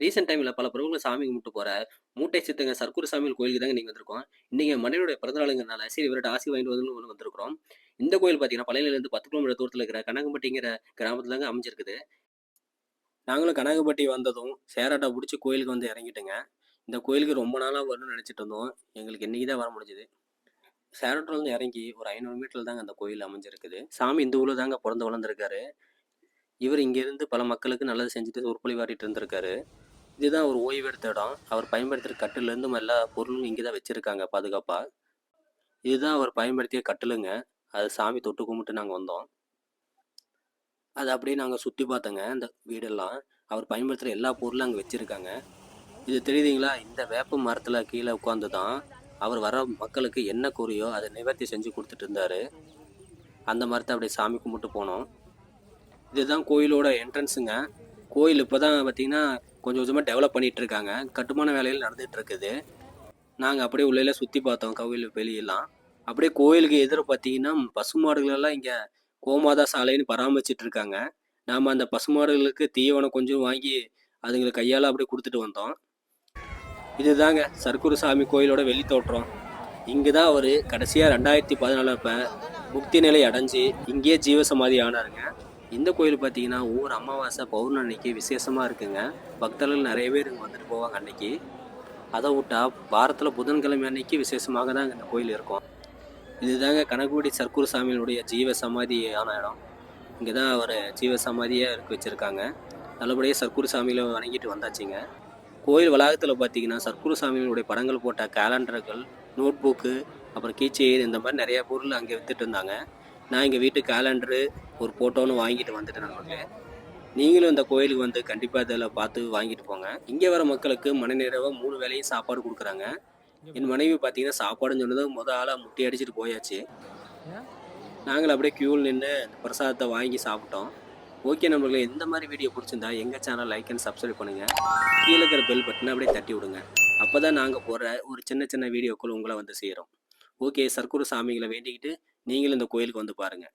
Recent டைம்ல பல பிரபலங்கள் சாமி கும்பிட்டு போற மூட்டை சித்தங்க சர்க்குரு சாமியில் கோயிலுக்கு தாங்க நீங்க வந்திருக்கோம். இன்னைக்கு மனைவியுடைய பிறந்தநாளுங்கிறனால சரி இவர்ட்ட ஆசி வாங்கிட்டு வந்து வந்திருக்கிறோம். இந்த கோயில் பார்த்தீங்கன்னா, பழையிலேருந்து பத்து கிலோமீட்டர் தூரத்தில் இருக்கிற கனகம்பட்டிங்கிற கிராமத்துல தாங்க அமைஞ்சிருக்குது. நாங்களும் கனகம்பட்டி வந்ததும் சேராட்டா பிடிச்சி கோயிலுக்கு வந்து இறங்கிட்டோங்க. இந்த கோயிலுக்கு ரொம்ப நாளா வரணும்னு நினைச்சிட்டு இருந்தோம். எங்களுக்கு இன்னைக்கு தான் வர முடிஞ்சது. சேராட்டோலருந்து இறங்கி ஒரு ஐநூறு மீட்டர்ல தாங்க அந்த கோயில் அமைஞ்சிருக்குது. சாமி இந்த ஊர்ல தாங்க பிறந்து வளர்ந்துருக்காரு. இவர் இங்கேருந்து பல மக்களுக்கு நல்லது செஞ்சுட்டு சொற்பொழிவாற்றிட்டு இருந்திருக்காரு. இதுதான் அவர் ஓய்வு எடுத்த இடம். அவர் பயன்படுத்துகிற கட்டிலேருந்து எல்லா பொருளும் இங்கே தான் வச்சுருக்காங்க பாதுகாப்பாக இதுதான் அவர் பயன்படுத்திய கட்டிலுங்க. அது சாமி தொட்டு கும்பிட்டு நாங்கள் வந்தோம். அது அப்படியே நாங்கள் சுற்றி பார்த்தோங்க. அந்த வீடெல்லாம். அவர் பயன்படுத்துகிற எல்லா பொருளும் அங்கே வச்சுருக்காங்க இது தெரியுதுங்களா? இந்த வேப்ப மரத்தில் கீழே உட்காந்து தான் அவர் வர மக்களுக்கு என்ன கூறியோ அதை நிவர்த்தி செஞ்சு கொடுத்துட்டு இருந்தார் அந்த மரத்தை அப்படியே சாமி கும்பிட்டு போனோம். இதுதான் கோயிலோட என்ட்ரன்ஸுங்க. கோயில் இப்போ தான் பார்த்தீங்கன்னா, கொஞ்சம் கொஞ்சமாக டெவலப் பண்ணிட்டு இருக்காங்க. கட்டுமான வேலைகள் நடந்துட்டு இருக்குது. நாங்கள் அப்படியே உள்ளே சுற்றி பார்த்தோம் கோவில் வெளியெல்லாம். அப்படியே கோயிலுக்கு எதிர பார்த்தீங்கன்னா, பசுமாடுகளெல்லாம் இங்கே கோமாதா சாலைன்னு பராமரிச்சிட்டு இருக்காங்க. நாம் அந்த பசுமாடுகளுக்கு தீவனம் கொஞ்சம் வாங்கி அதுங்களுக்கு கையால் அப்படியே கொடுத்துட்டு வந்தோம். இதுதாங்க சர்க்குரு சாமி கோயிலோட வெளி தோற்றம். தான் அவர் கடைசியாக ரெண்டாயிரத்தி பதினாலப்போ முக்தி நிலை அடைஞ்சு இங்கேயே ஜீவசமாதி ஆனாருங்க. இந்த கோயில் பார்த்தீங்கன்னா, ஒவ்வொரு அமாவாசை, பௌர்ணமி அன்னைக்கு விசேஷமாக இருக்குங்க. பக்தர்கள் நிறைய பேர் இங்கே வந்துட்டு போவாங்க அன்னைக்கு. அதை விட்டா வாரத்தில் புதன்கிழமை அன்னைக்கு விசேஷமாக தான் இந்த கோயில் இருக்கும். இதுதாங்க கனககுடி சர்க்குரு சாமியினுடைய ஜீவ சமாதியான இடம். இங்கே தான் அவர் ஜீவ சமாதியாக இருக்க வச்சுருக்காங்க நல்லபடியாக சர்க்குரு சாமியில் வணங்கிட்டு வந்தாச்சுங்க. கோயில் வளாகத்தில் பார்த்தீங்கன்னா, சர்க்குரு சாமியினுடைய படங்கள் போட்ட கேலண்டர்கள், நோட் புக்கு, அப்புறம் கீ இந்த மாதிரி நிறைய பொருள் அங்கே விற்றுட்டு இருந்தாங்க. நான் எங்கள் வீட்டு கேலண்டரு, ஒரு ஃபோட்டோன்னு வாங்கிட்டு வந்துட்டேன் நண்பர்களே. நீங்களும் இந்த கோயிலுக்கு வந்து கண்டிப்பாக இதில் பார்த்து வாங்கிட்டு போங்க. இங்கே வர மக்களுக்கு மனநிறைவாக மூணு வேலையும் சாப்பாடு கொடுக்குறாங்க என் மனைவி பார்த்தீங்கன்னா, சாப்பாடுன்னு சொன்னதும் முதல் ஆளாக முட்டி அடிச்சுட்டு போயாச்சு. நாங்களும் அப்படியே க்யூவில் நின்று பிரசாதத்தை வாங்கி சாப்பிட்டோம். ஓகே நம்மளுக்கு எந்த மாதிரி வீடியோ பிடிச்சிருந்தா எங்கள் சேனல் லைக் அண்ட் சப்ஸ்கிரைப் பண்ணுங்கள் கீழே இருக்கிற பெல் பட்டனை அப்படியே தட்டி விடுங்க. அப்போ தான் நாங்கள் போடுற ஒரு சின்ன சின்ன வீடியோக்கள் உங்களை வந்து சேரும். ஓகே சர்க்குரு சாமிகளை வேண்டிக்கிட்டு நீங்களும் இந்த கோயிலுக்கு வந்து பாருங்கள்